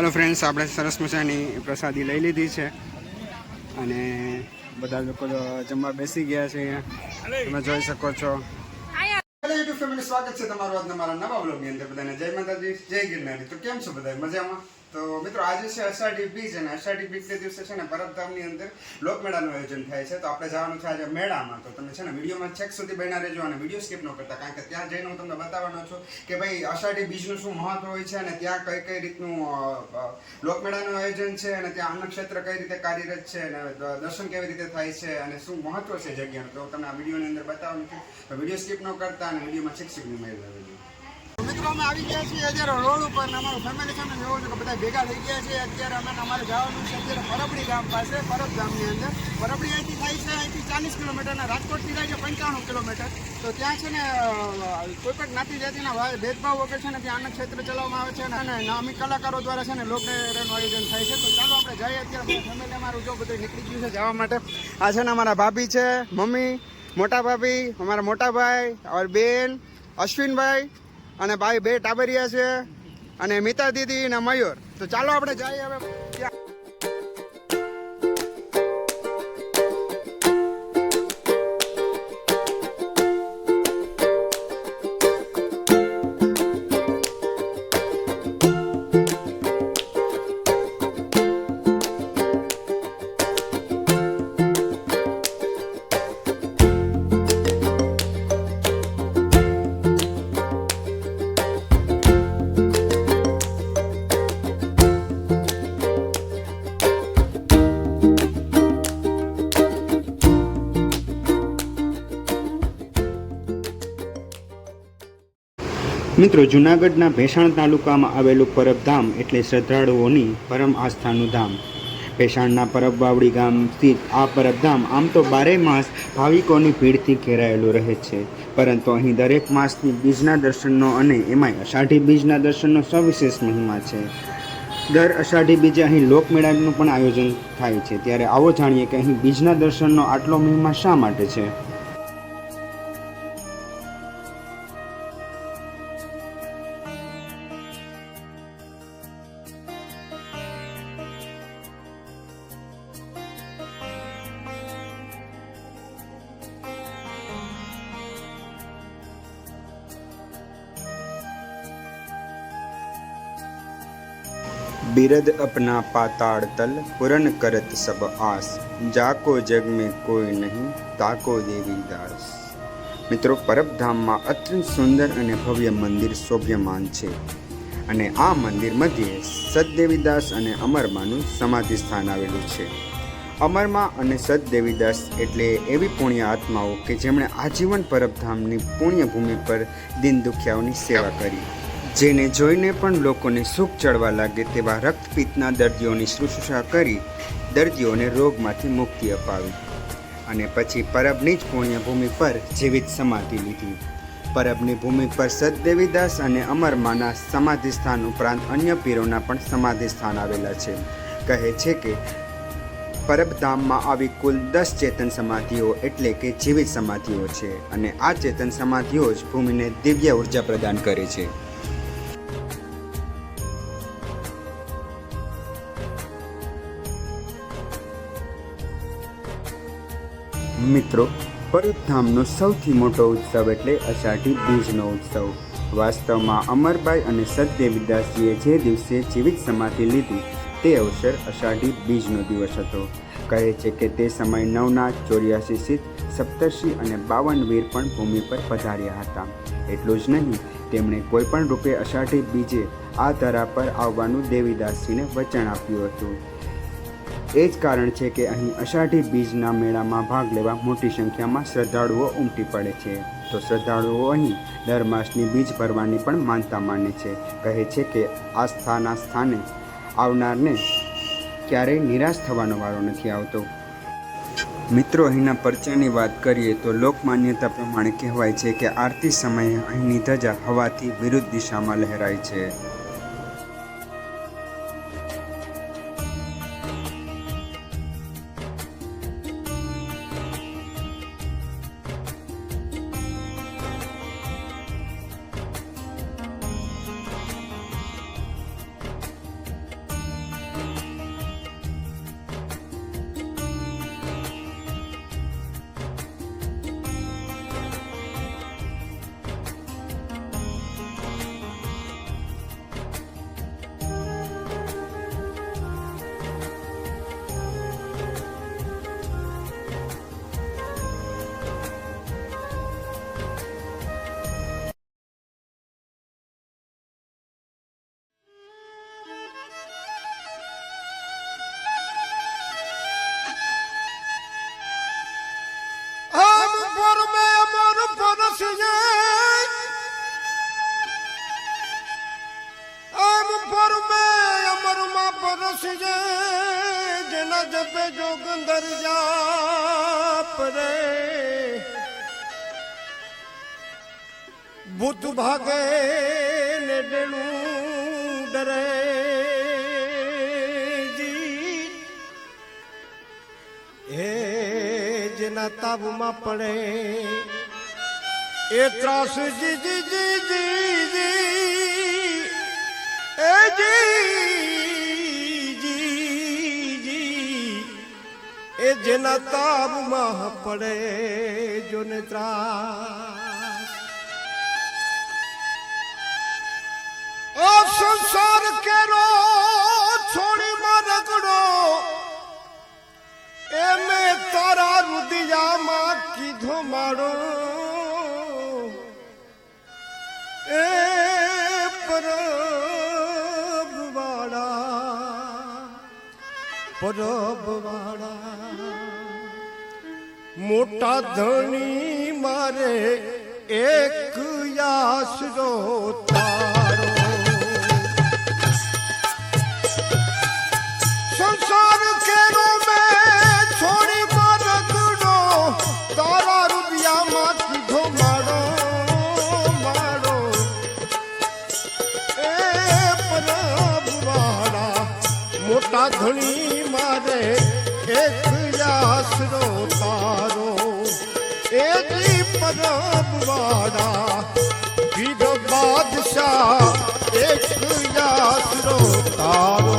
હાલો friends આપણે સરસ મજાની પ્રસાદી લઈ લીધી છે. અને બધા લોકો જમવા બેસી ગયા છે તમે જોઈ શકો છો. ફેમિલી સ્વાગત છે તમારું આજના મારા નવા બ્લોગની અંદર બધાને. જય માતાજી. જય ગિરનારી. તો કેમ છો બધા મજામાં? તો મિત્રો, આજે છે અષાઢી બીજ અને અષાઢી બીજને દિવસે છે ને પરબધામની અંદર લોકમેળાનું આયોજન થાય છે. તો આપણે જવાનું છે આજે મેળામાં. તો તમે છે ને વિડીયોમાં છેક સુધી બન્યા રહેજો અને વીડિયો સ્કીપ ન કરતા, કારણ કે ત્યાં જઈને હું તમને બતાવવાનો છું કે ભાઈ, અષાઢી બીજનું શું મહત્વ હોય છે અને ત્યાં કઈ કઈ રીતનું લોકમેળાનું આયોજન છે અને ત્યાં અન્નક્ષેત્ર કઈ રીતે કાર્યરત છે અને દર્શન કેવી રીતે થાય છે અને શું મહત્વ છે જગ્યાનું. તો તમને આ વિડીયોની અંદર બતાવવાનું છે. તો વીડિયો સ્કીપ ન કરતા અને વિડીયોમાં છેક સુધી મેળવી મિત્રો અમે આવી ગયા છીએ. અત્યારે રોડ ઉપર અમારું ફેમિલી ને જોવો છો કે બધા ભેગા થઈ ગયા છે અત્યારે અમે અમારે જવાનું છે અત્યારે પરબડી ગામ પાસે, પરબ ગામની અંદર. પરબડી અહીંથી થાય છે, અહીંથી ચાલીસ કિલોમીટર અને રાજકોટથી થાય છે પંચાણું કિલોમીટર. તો ત્યાં છે ને કોઈ પણ જ્ઞાતિ જાતિના ભેદભાવ વગર છે ને ત્યાં અન્ન ક્ષેત્ર ચલાવવામાં આવે છે અને નામી કલાકારો દ્વારા છે ને લોકમેળાનું આયોજન થાય છે. તો ચાલો આપણે જઈએ અત્યારે ફેમિલી અમારું જો બધું નીકળી ગયું છે જવા માટે. આ છે ને અમારા ભાભી છે, મમ્મી, મોટા ભાભી, અમારા મોટા ભાઈ અમારી બેન, અશ્વિનભાઈ અને ભાઈ બે ટાબરિયા છે અને મિતા દીદી અને મયુર. તો ચાલો આપણે જઈએ હવે. મિત્રો, જુનાગઢના ભેસાણ તાલુકામાં આવેલું પરબધામ એટલે શ્રદ્ધાળુઓની પરમ આસ્થાનું ધામ. ભેસાણના પરબ વાવડી ગામ સ્થિત આ પરબધામ આમ તો બારે માસ ભાવિકોની ભીડથી ઘેરાયેલું રહે છે. પરંતુ અહીં દરેક માસની બીજના દર્શનનો અને એમાંય અષાઢી બીજના દર્શનનો સવિશેષ મહિમા છે. દર અષાઢી બીજે અહીં લોકમેળાનું પણ આયોજન થાય છે. ત્યારે આવો જાણીએ કે અહીં બીજના દર્શનનો આટલો મહિમા શા માટે છે? बिरद अपना पाताड़ तल पूरन करत सब आस जाको जग में કોઈ નહીં તાકો દેવી દાસ મિત્રો પરબધામમાં અત્યંત સુંદર અને ભવ્ય મંદિર શોભ્યમાન છે અને આ મંદિર મધ્યે સદદેવીદાસ અને અમરમાનું સમાધિ સ્થાન આવેલું છે અમરમાં અને સદદેવીદાસ એટલે એવી પુણ્ય આત્માઓ કે જેમણે આજીવન પરબધામની પુણ્યભૂમિ પર દિન દુખિયાઓની સેવા કરી જેને જોઈને પણ લોકોને સુખ ચડવા લાગે તેવા રક્તપિત્તના દર્દીઓની શુશ્રૂષા કરી દર્દીઓને રોગમાંથી મુક્તિ અપાવી. અને પછી પરબની જ પુણ્યભૂમિ પર જીવિત સમાધિ લીધી. પરબની ભૂમિ પર સદદેવીદાસ અને અમરમાના સમાધિ સ્થાન ઉપરાંત અન્ય પીરોના પણ સમાધિ સ્થાન આવેલા છે. કહે છે કે પરબધામમાં આવી કુલ દસ ચેતન સમાધિઓ એટલે કે જીવિત સમાધિઓ છે અને આ ચેતન સમાધિઓ જ ભૂમિને દિવ્ય ઊર્જા પ્રદાન કરે છે. મિત્રો પરબધામનો સૌથી મોટો ઉત્સવ એટલે અષાઢી બીજનો ઉત્સવ. વાસ્તવમાં અમરભાઈ અને સદદેવીદાસજીએ જે દિવસે જીવિત સમાધિ લીધી, તે અવસર અષાઢી બીજનો દિવસ હતો. કહે છે કે તે સમય નવનાથ, ચોર્યાસી સિદ્ધ, સપ્તર્ષિ અને બાવન વીર પણ ભૂમિ પર પધાર્યા હતા. એટલું જ નહીં, તેમણે કોઈપણ રૂપે અષાઢી બીજે આ ધરા પર આવવાનું દેવીદાસજીને વચન આપ્યું હતું. એ જ કારણ છે કે અહીં અષાઢી બીજના મેળામાં ભાગ લેવા મોટી સંખ્યામાં શ્રદ્ધાળુઓ ઉમટી પડે છે. તો શ્રદ્ધાળુઓ અહીં દર માસની બીજ ભરવાની પણ માનતા માને છે. કહે છે કે આસ્થાના સ્થાને આવનારને ક્યારેય નિરાશ થવાનો વારો નથી આવતો. મિત્રો, અહીંના પરચાની વાત કરીએ તો લોકમાન્યતા પ્રમાણે કહેવાય છે કે આરતી સમયે અહીંની ધજા હવાથી વિરુદ્ધ દિશામાં લહેરાય છે. મેં પરસજે જેના જપે જોગંદર જાપ રે ભૂત ભાગે ને ડેણું ડરે હે જેના તાબમાં પડે, એ ત્રાસ જી જી જી જી. એ જેના તાબમાં પડે જોને ત્રાસ. ઓ સંસાર કેરો, છોડી માં રગડો. એ મેં તારા રુદિયામાં કીધો મારો. એ પરબવાળા પરબવાળા. મોટા ધણી મારે એક યાસરો તારો પરબવાળા વીર બાદશાહ એક આશરો તારો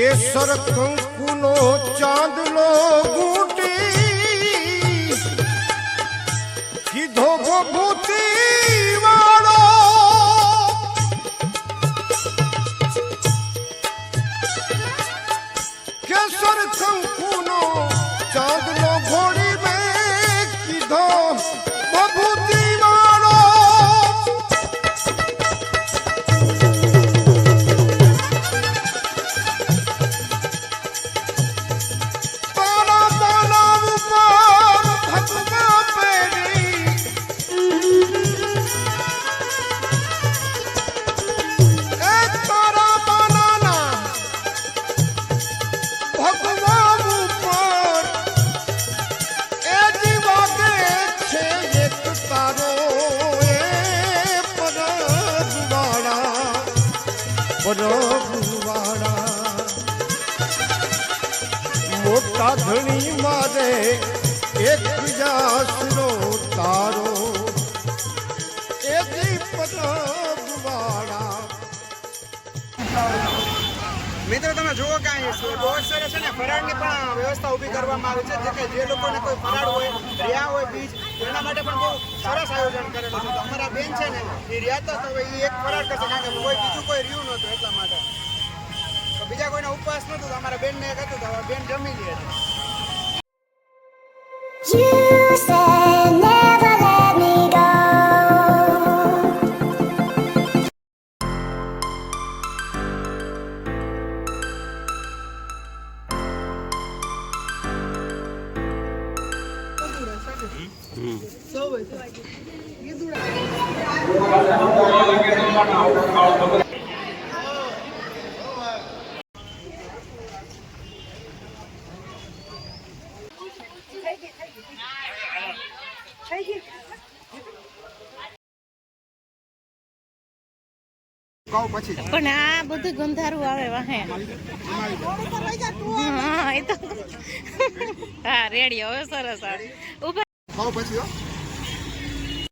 કેસર કંકુનો ચાંદલો ગુટી કીધો ભભૂતિ વાળો કેસર કંકુનો ચાંદલો મોટા ધણી મારે, એકબીજા જાસનો તારો. એ દીપવાળા મિત્રો, તમે જુઓ કે સરસ છે ને, ફરાળની પણ વ્યવસ્થા ઊભી કરવામાં આવી છે. જે કે જે લોકોને કોઈ ફરાળ હોય રહ્યા હોય, બીજ, એના માટે પણ બહુ સરસ આયોજન કરેલું છે. અમારા બેન છે ને, એ રહ્યા તો એ એક ફરાળ કરશે, કારણ કે કોઈ બીજું કોઈ રહ્યું નહોતું એટલા માટે. બીજા ઉપવાસ તો અમારા એક હતું તો બેન જમી લે You said never let me go. પણ આ બધું ગંધારું આવે વાહે. હા એ તો હા રેડી હવે સરસ આ ઊભા પછી